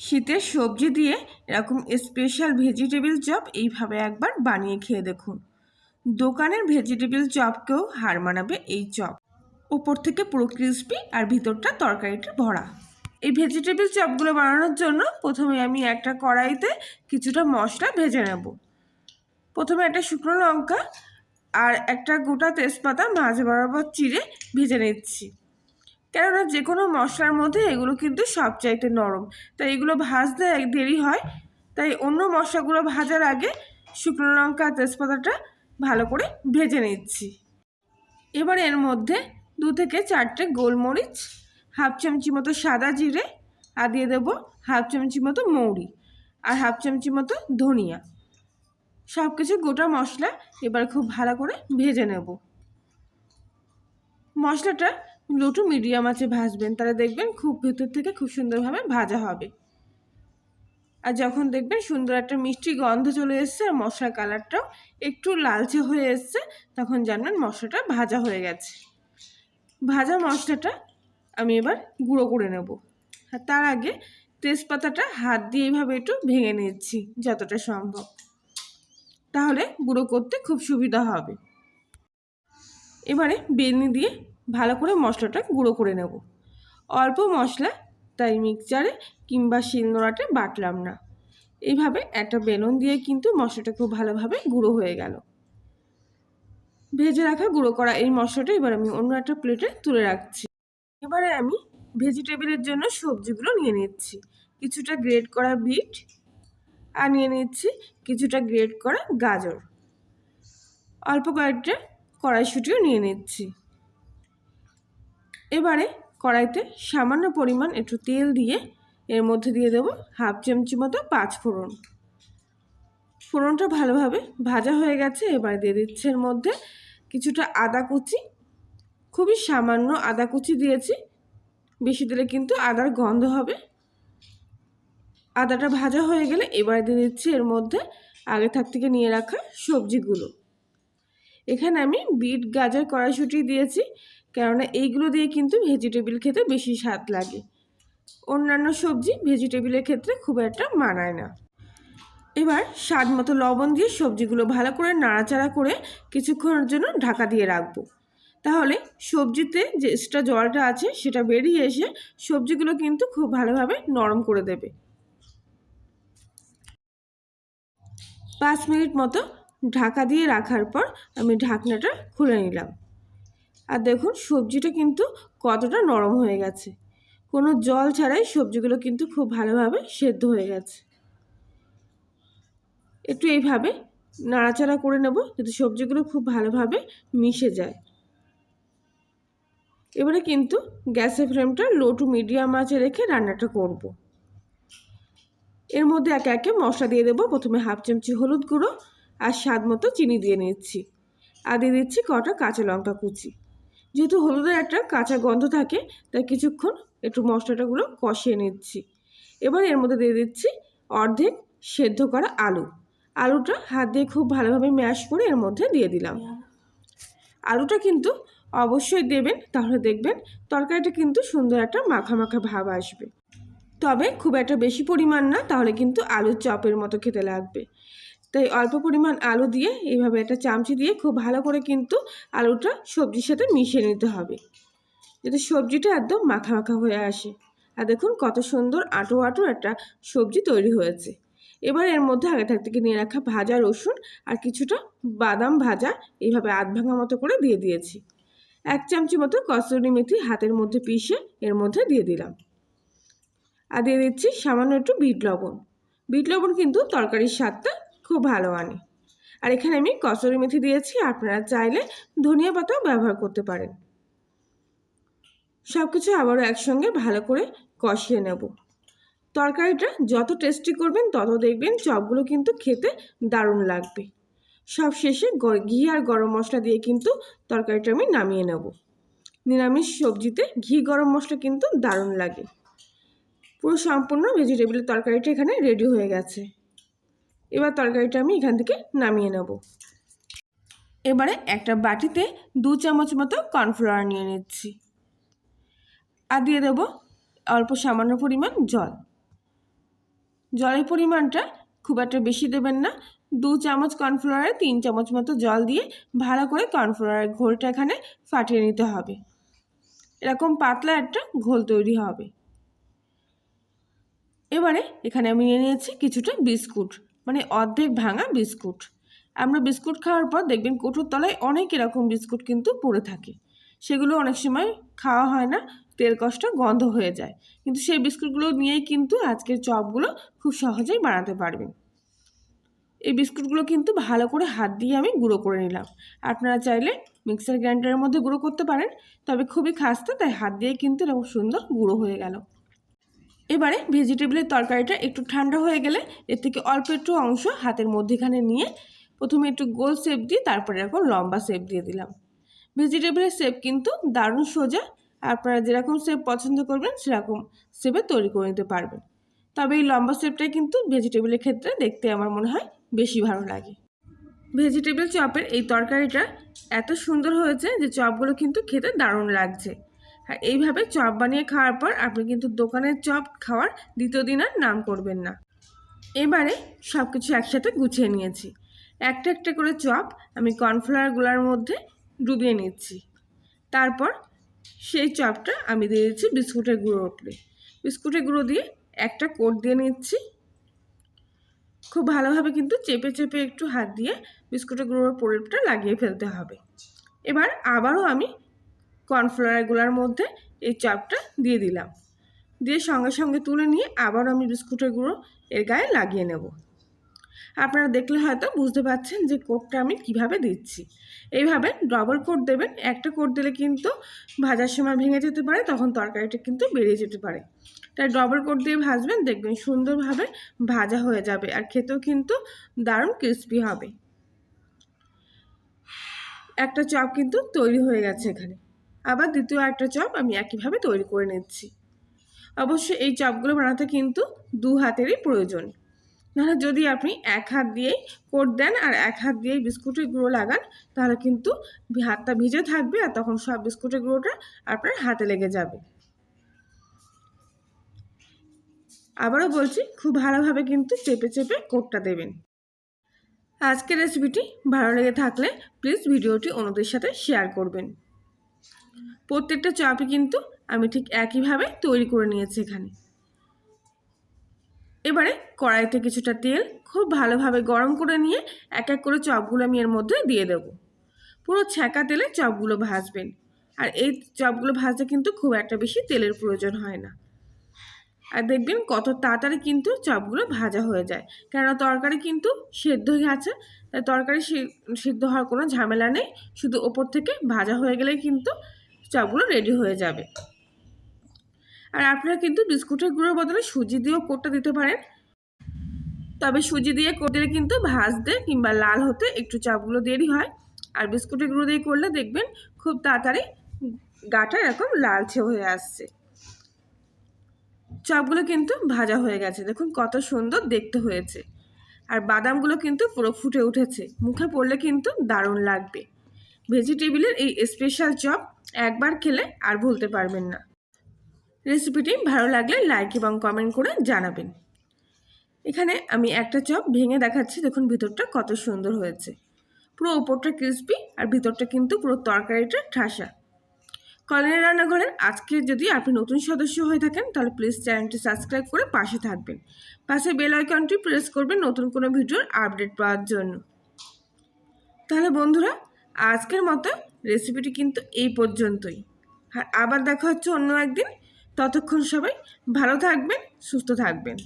শীতের সবজি দিয়ে এরকম স্পেশাল ভেজিটেবিল চপ এইভাবে একবার বানিয়ে খেয়ে দেখুন। দোকানের ভেজিটেবিল চপকেও হার মানাবে এই চপ ওপর থেকে পুরো ক্রিসপি আর ভিতরটা তরকারিটা ভরা। এই ভেজিটেবিল চপগুলো বানানোর জন্য প্রথমে আমি একটা কড়াইতে কিছুটা মশলা ভেজে নেব। প্রথমে একটা শুকনো লঙ্কা আর একটা গোটা তেজপাতা মাঝ বরাবর চিড়ে ভেজে নিচ্ছি। কেননা যে কোনো মশলার মধ্যে এগুলো কিন্তু সবচাইতে নরম। তাই এগুলো ভাজতে দেরি হয়। তাই অন্য মশলাগুলো ভাজার আগে শুকনো লঙ্কা, তেজপাতাটা ভালো করে ভেজে নিচ্ছি। এবার এর মধ্যে দু থেকে চারটে গোলমরিচ, হাফ চামচি মতো সাদা জিরে আর দিয়ে দেবো হাফ চামচি মতো মৌরি আর হাফ চামচি মতো ধনিয়া। সব কিছু গোটা মশলা এবার খুব ভালো করে ভেজে নেব। মশলাটা লো টু মিডিয়াম আছে ভাজবেন, তাহলে দেখবেন খুব ভেতর থেকে খুব সুন্দরভাবে ভাজা হবে। আর যখন দেখবেন সুন্দর একটা মিষ্টি গন্ধ চলে এসছে আর মশলার কালারটাও একটু লালচে হয়ে এসছে, তখন জানবেন মশলাটা ভাজা হয়ে গেছে। ভাজা মশলাটা আমি এবার গুঁড়ো করে নেব। আর তার আগে তেজপাতাটা হাত দিয়ে এইভাবে একটু ভেঙে নিচ্ছি, যতটা সম্ভব। তাহলে গুঁড়ো করতে খুব সুবিধা হবে। এবারে বেলনি দিয়ে ভালো করে মশলাটা গুঁড়ো করে নেব। অল্প মশলা তাই মিক্সচারে কিংবা শিলনোড়াতে বাটলাম না। এইভাবে একটা বেলন দিয়ে কিন্তু মশলাটা খুব ভালোভাবে গুঁড়ো হয়ে গেল। ভেজে রাখা গুঁড়ো করা এই মশলাটা এবার আমি অন্য একটা প্লেটে তুলে রাখছি। এবারে আমি ভেজিটেবিলের জন্য সবজিগুলো নিয়ে নিচ্ছি। কিছুটা গ্রেট করা বিট আর নিয়ে নিচ্ছি কিছুটা গ্রেট করা গাজর। অল্প কয়েকটা কড়াইশুটিও নিয়ে নিচ্ছি। এবারে কড়াইতে সামান্য পরিমাণ একটু তেল দিয়ে এর মধ্যে দিয়ে দেবো হাফ চামচি মতো পাঁচ ফোড়ন। ফোড়নটা ভালোভাবে ভাজা হয়ে গেছে, এবার দিয়ে দিচ্ছে এর মধ্যে কিছুটা আদা কুচি। খুবই সামান্য আদা কুচি দিয়েছি, বেশি দিলে কিন্তু আদার গন্ধ হবে। আদাটা ভাজা হয়ে গেলে এবার দিয়ে দিচ্ছি এর মধ্যে আগে থাক থেকে নিয়ে রাখা সবজিগুলো। এখানে আমি বিট গাজর কড়াইশুটি দিয়েছি কেননা এইগুলো দিয়ে কিন্তু ভেজিটেবিল খেতে বেশি স্বাদ লাগে। অন্যান্য সবজি ভেজিটেবিলের ক্ষেত্রে খুব একটা মানায় না। এবার স্বাদ মতো লবণ দিয়ে সবজিগুলো ভালো করে নাড়াচাড়া করে কিছুক্ষণের জন্য ঢাকা দিয়ে রাখব। তাহলে সবজিতে যে এক্সট্রা জলটা আছে সেটা বেরিয়ে এসে সবজিগুলো কিন্তু খুব ভালোভাবে নরম করে দেবে। পাঁচ মিনিট মতো ঢাকা দিয়ে রাখার পর আমি ঢাকনাটা খুলে নিলাম। আর দেখুন সবজিটা কিন্তু কতটা নরম হয়ে গেছে। কোনো জল ছাড়াই সবজিগুলো কিন্তু খুব ভালোভাবে সেদ্ধ হয়ে গেছে। একটু এইভাবে নাড়াচাড়া করে নেব যাতে সবজিগুলো খুব ভালোভাবে মিশে যায়। এবারে কিন্তু গ্যাসের ফ্লেমটা লো টু মিডিয়াম আঁচে রেখে রান্নাটা করব। এর মধ্যে একে একে মশলা দিয়ে দেবো। প্রথমে হাফ চামচি হলুদ গুঁড়ো আর স্বাদ মতো চিনি দিয়ে নিচ্ছি। আর দিয়ে দিচ্ছি কটা কাঁচা লঙ্কা কুচি। যেহেতু হলুদের একটা কাঁচা গন্ধ থাকে, তাই কিছুক্ষণ একটু মশলাটাগুলো কষিয়ে নিচ্ছি। এবার এর মধ্যে দিয়ে দিচ্ছি অর্ধেক সেদ্ধ করা আলু। আলুটা হাত দিয়ে খুব ভালোভাবে ম্যাশ করে এর মধ্যে দিয়ে দিলাম। আলুটা কিন্তু অবশ্যই দেবেন, তাহলে দেখবেন তরকারিটা কিন্তু সুন্দর একটা মাখা মাখা ভাব আসবে। তবে খুব একটা বেশি পরিমাণ না, তাহলে কিন্তু আলুর চপের মতো খেতে লাগবে। তাই অল্প পরিমাণ আলু দিয়ে এইভাবে একটা চামচি দিয়ে খুব ভালো করে কিন্তু আলুটা সবজির সাথে মিশিয়ে নিতে হবে। যাতে সবজিটা একদম মাখা মাখা হয়ে আসে। আর দেখুন কত সুন্দর আটো আটো একটা সবজি তৈরি হয়েছে। এবার এর মধ্যে আগে থাক থেকে নিয়ে রাখা ভাজা রসুন আর কিছুটা বাদাম ভাজা এইভাবে আধ ভাঙা মতো করে দিয়ে দিয়েছি। এক চামচি মতো কসুরি মেথি হাতের মধ্যে পিষে এর মধ্যে দিয়ে দিলাম। আর দিয়ে দিচ্ছি সামান্য একটু বিট লবণ। বিট লবণ কিন্তু তরকারির স্বাদটা খুব ভালো আনে। আর এখানে আমি কচুরি মেথি দিয়েছি, আপনারা চাইলে ধনিয়া পাতাও ব্যবহার করতে পারেন। সব কিছু আবারও একসঙ্গে ভালো করে কষিয়ে নেব। তরকারিটা যত টেস্টি করবেন, তত দেখবেন চপগুলো কিন্তু খেতে দারুণ লাগবে। সব শেষে ঘি আর গরম মশলা দিয়ে কিন্তু তরকারিটা আমি নামিয়ে নেব। নিরামিষ সবজিতে ঘি, গরম মশলা কিন্তু দারুণ লাগে। পুরো সম্পূর্ণ ভেজিটেবিলের তরকারিটা এখানে রেডি হয়ে গেছে। এবার তরকারিটা আমি এখান থেকে নামিয়ে নেব। এবারে একটা বাটিতে দু চামচ মতো কর্নফ্লাওয়ার নিয়ে নিচ্ছি। আর দিয়ে দেবো অল্প সামান্য পরিমাণ জল। জলের পরিমাণটা খুব একটা বেশি দেবেন না। দু চামচ কর্নফ্লাওয়ারে তিন চামচ মতো জল দিয়ে ভালো করে কর্নফ্লাওয়ারের ঘোলটা এখানে ফাটিয়ে নিতে হবে। এরকম পাতলা একটা ঘোল তৈরি হবে। এবারে এখানে আমি নিয়ে নিয়েছি কিছুটা বিস্কুট। মানে অর্ধেক ভাঙা বিস্কুট। আমরা বিস্কুট খাওয়ার পর দেখবেন কোটোর তলায় অনেক এরকম বিস্কুট কিন্তু পড়ে থাকে। সেগুলো অনেক সময় খাওয়া হয় না, তেল কষ্ট, গন্ধ হয়ে যায়। কিন্তু সেই বিস্কুটগুলো নিয়েই কিন্তু আজকের চপগুলো খুব সহজেই বানাতে পারবেন। এই বিস্কুটগুলো কিন্তু ভালো করে হাত দিয়ে আমি গুঁড়ো করে নিলাম। আপনারা চাইলে মিক্সার গ্রাইন্ডারের মধ্যে গুঁড়ো করতে পারেন, তবে খুবই খাস্তে, তাই হাত দিয়ে কিন্তু এরকম সুন্দর গুঁড়ো হয়ে গেল। এবারে ভেজিটেবলের তরকারিটা একটু ঠান্ডা হয়ে গেলে এর থেকে অল্প একটু অংশ হাতের মধ্যেখানে নিয়ে প্রথমে একটু গোল শেপ দিয়ে তারপরে এরকম লম্বা শেপ দিয়ে দিলাম। ভেজিটেবলের শেপ কিন্তু দারুণ সোজা, আপনারা যেরকম শেপ পছন্দ করবেন সেরকম শেপে তৈরি করে নিতে পারবেন। তবে এই লম্বা শেপটাই কিন্তু ভেজিটেবলের ক্ষেত্রে দেখতে আমার মনে হয় বেশি ভালো লাগে। ভেজিটেবল চপের এই তরকারিটা এত সুন্দর হয়েছে যে চপগুলো কিন্তু খেতে দারুণ লাগছে। আর এইভাবে চপ বানিয়ে খাওয়ার পর আপনি কিন্তু দোকানের চপ খাওয়ার দ্বিতীয় দিন আর নাম করবেন না। এবারে সব কিছু একসাথে গুছিয়ে নিয়েছি। একটা একটা করে চপ আমি কর্নফ্লাওয়ারগুলোর মধ্যে ডুবিয়ে নিচ্ছি। তারপর সেই চপটা আমি দিয়ে দিচ্ছি বিস্কুটের গুঁড়ো উপরে বিস্কুটের গুঁড়ো দিয়ে একটা কোট দিয়ে নিচ্ছি। খুব ভালোভাবে কিন্তু চেপে চেপে একটু হাত দিয়ে বিস্কুটের গুঁড়োর প্রলেপটা লাগিয়ে ফেলতে হবে। এবার আবারও আমি কর্নফ্লাওয়ারগুলোর মধ্যে এই চপটা দিয়ে দিলাম। দিয়ে সঙ্গে সঙ্গে তুলে নিয়ে আবার আমি বিস্কুটের গুঁড়ো এর গায়ে লাগিয়ে নেব। আপনারা দেখলে হয়তো বুঝতে পারছেন যে কোটটা আমি কীভাবে দিচ্ছি। এইভাবে ডবল কোট দেবেন। একটা কোট দিলে কিন্তু ভাজার সময় ভেঙে যেতে পারে, তখন তরকারিটা কিন্তু বেরিয়ে যেতে পারে। তাই ডবল কোট দিয়ে ভাজবেন, দেখবেন সুন্দরভাবে ভাজা হয়ে যাবে আর খেতেও কিন্তু দারুণ ক্রিস্পি হবে। একটা চপ কিন্তু তৈরি হয়ে গেছে এখানে। আবার দ্বিতীয় একটা চপ আমি একইভাবে তৈরি করে নিচ্ছি। অবশ্যই এই চপগুলো বানাতে কিন্তু দু হাতেরই প্রয়োজন। নাহলে যদি আপনি এক হাত দিয়েই কোট দেন আর এক হাত দিয়েই বিস্কুটের গুঁড়ো লাগান, তাহলে কিন্তু হাতটা ভিজে থাকবে আর তখন সব বিস্কুটের গুঁড়োটা আপনার হাতে লেগে যাবে। আবারও বলছি, খুব ভালোভাবে কিন্তু চেপে চেপে কোটটা দেবেন। আজকের রেসিপিটি ভালো লেগে থাকলে প্লিজ ভিডিওটি অন্যদের সাথে শেয়ার করবেন। প্রত্যেকটা চপই কিন্তু আমি ঠিক একইভাবে তৈরি করে নিয়েছি এখানে। এবারে কড়াইতে কিছুটা তেল খুব ভালোভাবে গরম করে নিয়ে এক এক করে চপগুলো আমি এর মধ্যে দিয়ে দেব। পুরো ছ্যাঁকা তেলে চপগুলো ভাজবেন। আর এই চপগুলো ভাজতে কিন্তু খুব একটা বেশি তেলের প্রয়োজন হয় না। আর দেখবেন কত তাড়াতাড়ি কিন্তু চপগুলো ভাজা হয়ে যায়। কেননা তরকারি কিন্তু সেদ্ধ হয়ে আছে, তাই তরকারি সিদ্ধ হওয়ার কোনো ঝামেলা নেই। শুধু ওপর থেকে ভাজা হয়ে গেলেই কিন্তু চপগুলো রেডি হয়ে যাবে। আর আপনারা কিন্তু বিস্কুটের গুঁড়োর বদলে সুজি দিয়েও কোটটা দিতে পারেন। তবে সুজি দিয়ে দিলে কিন্তু ভাজতে কিংবা লাল হতে একটু চাপগুলো দেরি হয়। আর বিস্কুটের গুঁড়ো দিয়ে করলে দেখবেন খুব তাড়াতাড়ি গাটা এরকম লালচে হয়ে আসছে। চপগুলো কিন্তু ভাজা হয়ে গেছে। দেখুন কত সুন্দর দেখতে হয়েছে। আর বাদামগুলো কিন্তু পুরো ফুটে উঠেছে। মুখে পড়লে কিন্তু দারুণ লাগবে। ভেজিটেবিলের এই স্পেশাল চপ একবার খেলে আর ভুলতে পারবেন না। রেসিপিটি ভালো লাগলে লাইক এবং কমেন্ট করে জানাবেন। এখানে আমি একটা চপ ভেঙে দেখাচ্ছি, দেখুন ভিতরটা কত সুন্দর হয়েছে। পুরো উপরটা ক্রিসপি আর ভিতরটা কিন্তু পুরো তরকারিটা ঠাসা। কলেনের রান্নাঘরের আজকে যদি আপনি নতুন সদস্য হয়ে থাকেন, তাহলে প্লিজ চ্যানেলটি সাবস্ক্রাইব করে পাশে থাকবেন। পাশে বেল আইকনটি প্রেস করবেন নতুন কোনো ভিডিওর আপডেট পাওয়ার জন্য। তাহলে বন্ধুরা, আজকের মতো রেসিপিটি কিন্তু এই পর্যন্তই। আর আবার দেখা হচ্ছে অন্য একদিন। ততক্ষণ সবাই ভালো থাকবেন, সুস্থ থাকবেন।